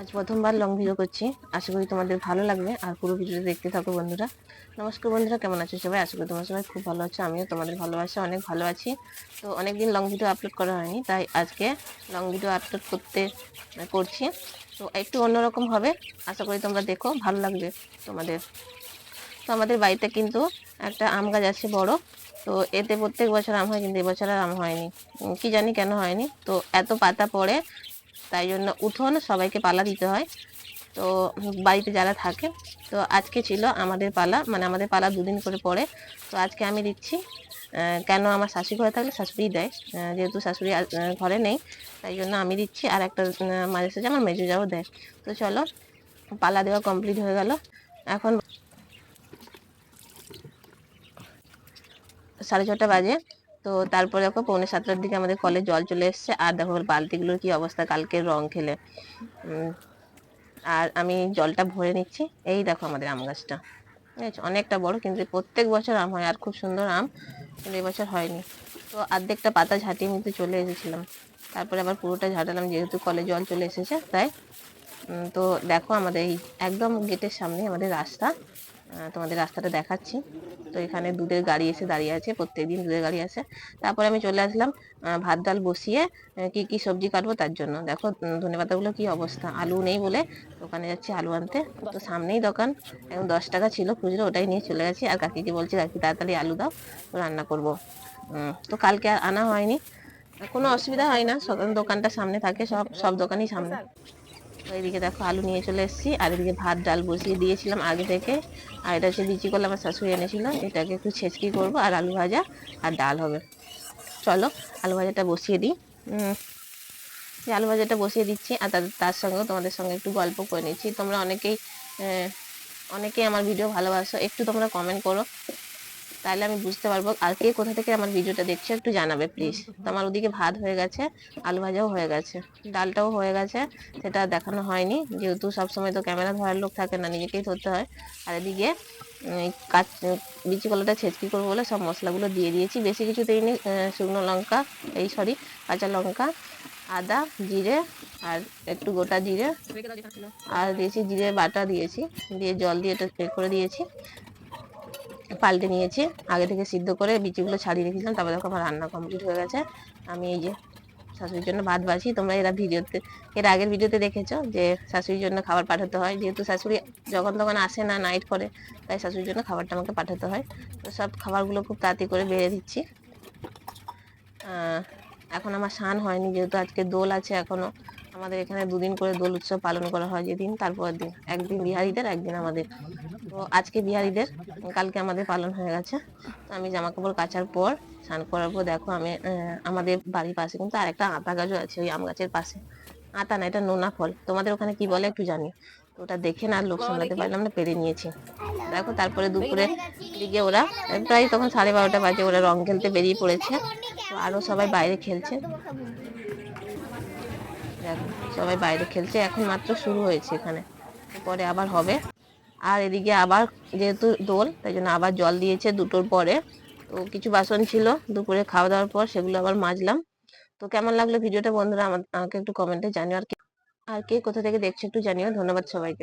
আজ প্রথমবার long video করছি। আশা করি তোমাদের ভালো লাগবে। আর পুরো ভিডিওটা দেখতে থাকো বন্ধুরা। নমস্কার বন্ধুরা, কেমন আছো সবাই? আশা করি তোমার সবাই খুব ভালো আছো। আমিও তোমাদের ভালোবাসা অনেক ভালো আছি। তো অনেক দিন লং ভিডিও আপলোড করা হয়নি, তাই আজকে লং ভিডিও আপলোড করতে করছি। তো একটু অন্যরকম হবে। আশা করি তোমরা দেখো, ভালো লাগবে তোমাদের। তো আমাদের বাড়িতে কিন্তু একটা আম গাছ আছে বড়। তো এতে প্রত্যেক বছর আম হয়, কিন্তু এবছর আর আম হয়নি। কি জানি কেন হয়নি। তো এত পাতা পড়ে তাই জন্য উঠোন সবাইকে পালা দিতে হয়। তো বাড়িতে যারা থাকে, তো আজকে ছিল আমাদের পালা মানে আমাদের পালা দুদিন করে পড়ে। তো আজকে আমি দিচ্ছি কেন আমার শাশুড়ি ঘরে থাকলে শাশুড়ি দেয়। যেহেতু শাশুড়ি ঘরে নেই, তাই জন্য আমি দিচ্ছি আর একটা মাঝে সাঝে আমার মেজো যাও দেয়। তো চলো, পালা দেওয়া কমপ্লিট হয়ে গেল। এখন সাড়ে ছটা বাজে। তো তারপরে দেখো পৌনে সাতটার দিকে আমাদের কলে জল চলে এসছে। আর দেখো বালতিগুলোর কি অবস্থা, কালকে রং খেলে। আর আমি জলটা ভরে নিচ্ছি। এই দেখো আমাদের আম গাছটা। অনেকটা বড়, কিন্তু প্রত্যেক বছর আম হয়, আর খুব সুন্দর আম, কিন্তু এবছর হয়নি। তো অর্ধেকটা পাতা ঝাঁটিয়ে নিতে চলে এসেছিলাম। তারপরে আবার পুরোটা ঝাঁটালাম, যেহেতু কলে জল চলে এসেছে, তাই। তো দেখো আমাদের এই একদম গেটের সামনে আমাদের রাস্তা। তোমাদের রাস্তাটা দেখাচ্ছি। তো এখানে দুধের গাড়ি এসে দাঁড়িয়ে আছে, প্রত্যেকদিন দুধের গাড়ি আসে। তারপরে আমি চলে আসলাম ভাত ডাল বসিয়ে কি কি সবজি কাটবো তার জন্য। দেখো ধনে পাতাগুলো কি অবস্থা? আলু নেই বলে দোকানে যাচ্ছি আলু আনতে। তো সামনেই দোকান এখন দশ টাকা ছিল, খুচরো ওটাই নিয়ে চলে গেছি। আর কাকিকে বলছি, কাকি, তাড়াতাড়ি আলু দাও তো রান্না করব। তো কালকে আর আনা হয়নি। কোনো অসুবিধা হয় না দোকানটা সামনে থাকে, সব সব দোকানই সামনে। এদিকে দেখো আলু নিয়ে চলে এসেছি। আর এদিকে ভাত, ডাল বসিয়ে দিয়েছিলাম আগে থেকে। আর এটা হচ্ছে বিচি করলে আমার শাশুড়ি এনেছিল। এটাকে একটু ছেঁচকি করব আর আলু ভাজা আর ডাল হবে। চলো আলু ভাজাটা বসিয়ে দিই। এই আলু ভাজাটা বসিয়ে দিচ্ছি আর তার সঙ্গেও তোমাদের সঙ্গে একটু গল্প করে নিচ্ছি। তোমরা অনেকেই অনেকেই আমার ভিডিও ভালোবাসো। একটু তোমরা কমেন্ট করো। তাহলে আমি বুঝতে পারব আর কে কোথা থেকে আমার ভিডিওটা দেখছ, একটু জানাবে প্লিজ তো আমার ওদিকে ভাত হয়ে গেছে, আলু ভাজাও হয়ে গেছে, ডালটাও হয়ে গেছে, সেটা দেখানো হয়নি। যেহেতু সবসময় তো ক্যামেরা ধরার লোক থাকে না, নিজেকেই ধরতে হয়। আর এদিকে কাঁচ, বিচি কলাটা ছেঁচকি করব বলে সব মশলাগুলো দিয়ে দিয়েছি। বেশি কিছু দিইনি শুকনো লঙ্কা, এই সরি, কাঁচা লঙ্কা, আদা, জিরে, আর একটু গোটা জিরে। আর দিয়েছি জিরে বাটা দিয়েছি, দিয়ে জল দিয়ে এটা করে দিয়েছি। পাল্টে নিয়েছি। আগে থেকে সিদ্ধ করে বিচিগুলো ছাড়িয়ে রেখেছিলাম, তারপর দেখো আমার রান্না কমপ্লিট হয়ে গেছে। আমি এই যে শাশুড়ির জন্য ভাত বাছি, তোমরা এরা ভিডিওতে, এর আগের ভিডিওতে দেখেছ যে শাশুড়ির জন্য খাবার পাঠাতে হয়। যেহেতু শাশুড়ি যখন তখন আসে না নাইট করে, তাই শাশুড়ির জন্য খাবারটা আমাকে পাঠাতে হয়। তো সব খাবারগুলো খুব তাড়াতাড়ি করে বেড়ে দিচ্ছি। এখন আমার স্নান হয়নি, যেহেতু আজকে দোল আছে এখনও। আমাদের এখানে দুদিন করে দোল উৎসব পালন করা হয় যেদিন তারপর দিন। একদিন বিহারীদের, একদিন আমাদের। তো আজকে বিহারীদের, কালকে আমাদের পালন হয়ে গেছে। তো আমি জামা কাপড় কাচার পর স্নান করার পর দেখো আমি আমাদের বাড়ির পাশে কিন্তু আরেকটা আতা গাছও আছে, ওই আম গাছের পাশে। আতা না, এটা নোনা ফল। তোমাদের ওখানে কি বলে একটু জানি। তো ওটা দেখে না, আর লোক সামলাতে পারলাম না, পেরে নিয়েছি। দেখো তারপরে দুপুরে দিকে ওরা, প্রায় তখন সাড়ে বারোটা বাজে, ওরা রং খেলতে বেরিয়ে পড়েছে। তো আরও সবাই বাইরে খেলছে। সবাই বাইরে খেলছে, এখন মাত্র শুরু হয়েছে এখানে। পরে আবার হবে। আর এদিকে আবার যেহেতু দোল, তাই জন্য আবার জল দিয়েছে দুটোর পরে। তো কিছু বাসন ছিল, দুপুরে খাওয়া দাওয়ার পর সেগুলো আবার মাজলাম। তো কেমন লাগল ভিডিওটা বন্ধুরা আমাকে একটু কমেন্টে জানিও। আর কে আর কে কোথা থেকে দেখছে একটু জানিও। ধন্যবাদ সবাইকে।